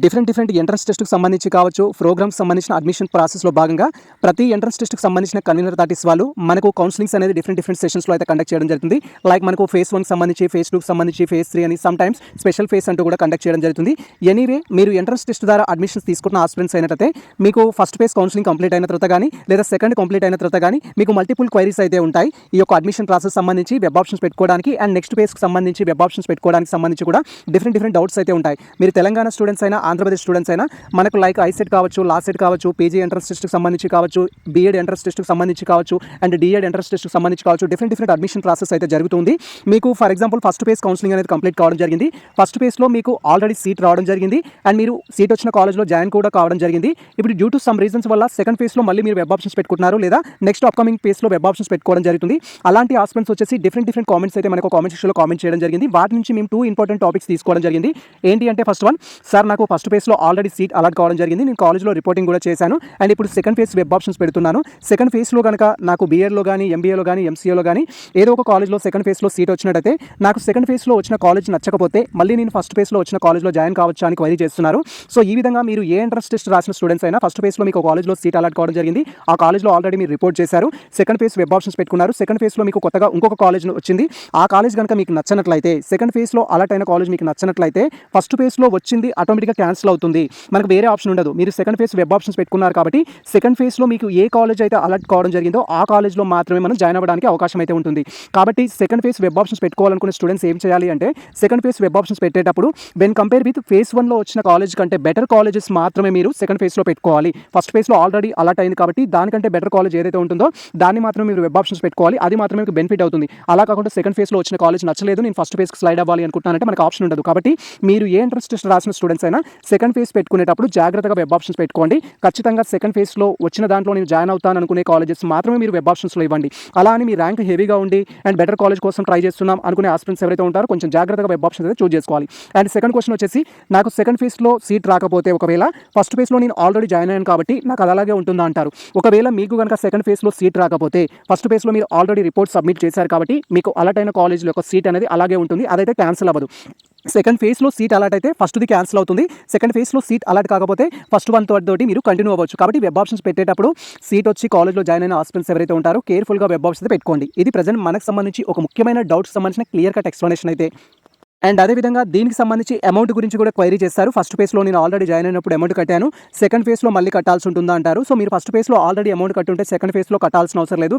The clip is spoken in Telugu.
డిఫరెంట్ డిఫరెంట్ ఎంట్రన్స్ టెస్ట్కి సంబంధించి కావచ్చు ప్రోగ్రామ్స్ సంబంధించిన అడ్మిషన్ ప్రాసెస్లో భాగంగా ప్రతి ఎంట్రన్స్ టెస్ట్కి సంబంధించిన కన్వీనర్ థర్టీస్ వాళ్ళు మనకు కౌన్సిలింగ్స్ అనేది డిఫరెంట్ డిఫరెంట్ సెషన్స్లో అయితే కండక్ట్ చేయడం జరుగుతుంది. లైక్ మనకు ఫేస్ వన్ సంబంధించి ఫేస్ టూకి సంబంధించి ఫేస్ త్రీ అని సమ్ టైమ్స్ స్పెషల్ ఫేస్ అంటూ కూడా కండక్ట్ చేయడం జరుగుతుంది. ఎనీవే మీరు ఎంట్రన్స్ టెస్ట్ ద్వారా అడ్మిషన్స్ తీసుకున్న ఆస్పిరెంట్స్ అయినట్లయితే మీకు ఫస్ట్ ఫేస్ కౌన్సిలింగ్ కంప్లీట్ అయిన తర్వాత కానీ లేదా సెకండ్ కంప్లీట్ అయిన తర్వాత కానీ మీకు మల్టిపుల్ క్వైరీస్ అయితే ఉంటాయి. ఈ యొక్క అడ్మిషన్ ప్రాసెస్ సంబంధించి వెబ్ ఆప్షన్స్ పెట్టుకోవడానికి అండ్ నెక్స్ట్ ఫేస్కి సంబంధించి వెబ్ ఆప్షన్స్ పెట్టుకోవడానికి సంబంధించి కూడా డిఫరెంట్ డిఫరెంట్ డౌట్స్ అయితే ఉంటాయి. మీరు తెలంగాణ స్టూడెంట్స్ అయినా ఆంధ్రప్రదేశ్ స్టూడెంట్స్ అయినా మనకు లైక్ ఐసెట్ కావచ్చు లాస్ట్ సెట్ కావచ్చు పీజీ ఎంట్రన్స్ టెస్ట్కి సంబంధించి కావచ్చు బీఎడ్ ఎంట్రన్స్ టెస్ట్కి సంబంధించి కావచ్చు అండ్ డిఎడ్ ఎంట్రన్స్ టెస్ట్కి సంబంధించి కావచ్చు డిఫరెంట్ డిఫరెంట్ అడ్మిషన్ ప్రాసెస్ అయితే జరుగుతుంది. మీకు for example first phase counselling అనేది కంప్లీట్ కావడం జరిగింది. ఫస్ట్ ఫేస్లో మీకు ఆల్రెడీ సీట్ రావడం జరిగింది. అండ్ మీరు సీట్ వచ్చిన కాలేజ్లో జాయిన్ కూడా కావడం జరిగింది. ఇప్పుడు డ్యూ టు సమ్ రీజన్స్ వల్ల సెకండ్ ఫేస్లో మళ్ళీ మీరు వెబ్ ఆప్షన్స్ పెట్టుకుంటున్నారు లేదా నెక్స్ట్ అప్కమింగ్ ఫేస్లో వెబ్ ఆప్షన్స్ పెట్టుకోవడం జరుగుతుంది. అలాంటి ఆస్పెన్స్ వచ్చేసి డిఫరెంట్ డిఫరెంట్ కామెంట్స్ అయితే మనకు కామెంట్ సెక్షన్లో కామెంట్ చేయడం జరిగింది. వాటి నుంచి మేము టూ ఇంపార్టెంట్ టాపిక్స్ తీసుకోవడం జరిగింది. ఏంటి అంటే ఫస్ట్ వన్ సార్ నాకు ఫస్ట్ ఫేస్లో ఆల్రెడీ సీట్ అలాట్ కావడం జరిగింది. నేను కాలేజ్లో రిపోర్టింగ్ కూడా చేశాను. అండ్ ఇప్పుడు సెకండ్ ఫేస్ వెబ్ ఆప్షన్స్ పెడుతున్నాను. సెకండ్ ఫేస్లో కనుక నాకు బీఎడ్లో కానీ ఎంబీఏలో కానీ ఎంసీఏలో కానీ ఏదో ఒక కాలేజ్లో సెకండ్ ఫేస్లో సీట్ వచ్చినట్టయితే నాకు సెకండ్ ఫేస్లో వచ్చిన కాలేజ్ నచ్చకపోతే మళ్ళీ నేను ఫస్ట్ ఫేస్లో వచ్చిన కాలేజ్లో జాయిన్ కావచ్చు అని క్వైరీ చేస్తున్నారు. సో ఈ విధంగా మీరు ఏ ఎంట్రన్స్ టెస్ట్ రాసిన స్టూడెంట్స్ అయినా ఫస్ట్ ఫేస్లో మీకు కాలేజ్లో సీట్ అలాట్ కావడం జరిగింది. ఆ కాలేజ్లో ఆల్రెడీ మీరు రిపోర్ట్ చేశారు. సెకండ్ ఫేస్ వెబ్ ఆప్షన్స్ పెట్టుకున్నారు. సెకండ్ ఫేస్లో మీకు కొత్తగా ఇంకొక కాలేజ్ వచ్చింది. ఆ కాలేజ్ కనుక మీకు నచ్చినట్లయితే సెకండ్ ఫేస్లో అలాట్ అయిన కాలేజ్ మీకు నచ్చినట్లయితే ఫస్ట్ ఫేస్లో వచ్చింది ఆటోమేటిక్గా క్యాన్సిల్ అవుతుంది. మనకు వేరే ఆప్షన్ ఉండదు. మీరు సెకండ్ ఫేస్ వెబ్ ఆప్షన్స్ పెట్టుకున్నారు కాబట్టి సెకండ్ ఫేస్లో మీకు ఏ కాలేజ్ అయితే అలర్ట్ కావడం జరిగిందో ఆ కాలేజ్లో మాత్రమే మనం జాయిన్ అవ్వడానికి అవకాశం అయితే ఉంటుంది. కాబట్టి సెకండ్ ఫేస్ వెబ్ ఆప్షన్స్ పెట్టుకోవాలనుకునే స్టూడెంట్స్ ఏం చేయాలి అంటే సెకండ్ ఫేస్ వెబ్ ఆప్షన్స్ పెట్టేటప్పుడు వెన్ కంపేర్ విత్ ఫేస్ వన్లో వచ్చిన కాలేజ్ కంటే బెటర్ కాలేజెస్ మాత్రమే మీరు సెకండ్ ఫేస్లో పెట్టుకోవాలి. ఫస్ట్ ఫేస్లో ఆల్రెడీ అలర్ట్ అయింది కాబట్టి దానికంటే బెటర్ కాలేజ్ ఏదైతే ఉంటుందో దాన్ని మాత్రమే మీరు వెబ్ ఆప్షన్స్ పెట్టుకోవాలి. అది మాత్రమే మీకు బెనిఫిట్ అవుతుంది. అలా కాకుండా సెకండ్ ఫేస్లో వచ్చిన కాలేజ్ నచ్చలేదు. నేను ఫస్ట్ ఫేస్కి స్లైడ్ అవ్వాలి అనుకుంటున్నానంటే మనకు ఆప్షన్ ఉండదు. కాబట్టి మీరు ఏ ఎంట్రన్స్ టెస్ట్ రాసిన స్టూడెంట్స్ అయినా సెకండ్ ఫేస్ పెట్టుకునేటప్పుడు జాగ్రత్తగా వెబ్ ఆప్షన్స్ పెట్టుకోండి. ఖచ్చితంగా సెకండ్ ఫేస్లో వచ్చిన దాంట్లో నేను జాయిన్ అవుతాను అనుకునే కాలేజెస్ మాత్రమే మీరు వెబ్ ఆప్షన్స్లో ఇవ్వండి. అలా అని మీ ర్యాంక్ హెవీగా ఉండి అండ్ బెటర్ కాలేజ్ కోసం ట్రై చేస్తున్నాం అనుకునే ఆస్పిరెంట్స్ ఎవరైతే ఉంటారో కొంచెం జాగ్రత్తగా వెబ్ ఆప్షన్స్ అయితే చూస్ చేసుకోవాలి. అండ్ సెకండ్ క్వశ్చన్ వచ్చేసి నాకు సెకండ్ ఫేస్లో సీట్ రాకపోతే ఒకవేళ ఫస్ట్ ఫేస్లో నేను ఆల్రెడీ జాయిన్ అయ్యాను కాబట్టి నాకు అది అలాగే ఉంటుందా అంటారు. ఒకవేళ మీకు కనుక సెకండ్ ఫేస్లో సీట్ రాకపోతే ఫస్ట్ ఫేస్లో మీరు ఆల్రెడీ రిపోర్ట్ సబ్మిట్ చేశారు కాబట్టి మీకు అలర్ట్ అయిన కాలేజ్లో ఒక సీట్ అనేది అలాగే ఉంటుంది. అదైతే క్యాన్సిల్ అవ్వదు. సెకండ్ ఫేస్లో సీట్ అలాట్ అయితే ఫస్ట్ది క్యాన్సిల్ అవుతుంది. సెకండ్ ఫేస్లో సీట్ అలాట్ కాకపోతే ఫస్ట్ వన్ థర్డ్ తోటి మీరు కంటిన్యూ అవ్వచ్చు. కాబట్టి వెబ్ ఆప్షన్స్ పెట్టేటప్పుడు సీట్ వచ్చి కాలేజ్లో జాయిన్ అయిన హాస్పిటల్స్ ఎవరైతే ఉంటారో కేర్ఫుల్గా వెబ్ ఆప్షన్స్ అయితే పెట్టుకోండి. ఇది ప్రజెంట్ మనకు సంబంధించి ఒక ముఖ్యమైన డౌట్స్ సంబంధించిన క్లియర్ కట్ ఎక్స్ప్లెనేషన్ అయితే. అండ్ అదేవిధంగా దీనికి సంబంధించి అమౌంట్ గురించి కూడా క్వైరీ చేస్తారు. ఫస్ట్ ఫేస్లో నేను ఆల్రెడీ జాయిన్ అయినప్పుడు అమౌంట్ కట్టాను. సెకండ్ ఫేస్లో మళ్ళీ కట్టాల్సి ఉంటుందా అంటారు. సో మీరు ఫస్ట్ ఫేస్లో ఆల్రెడీ అమౌంట్ కట్టుంటే సెకండ్ ఫేస్లో కట్టాల్సిన అవసరం లేదు.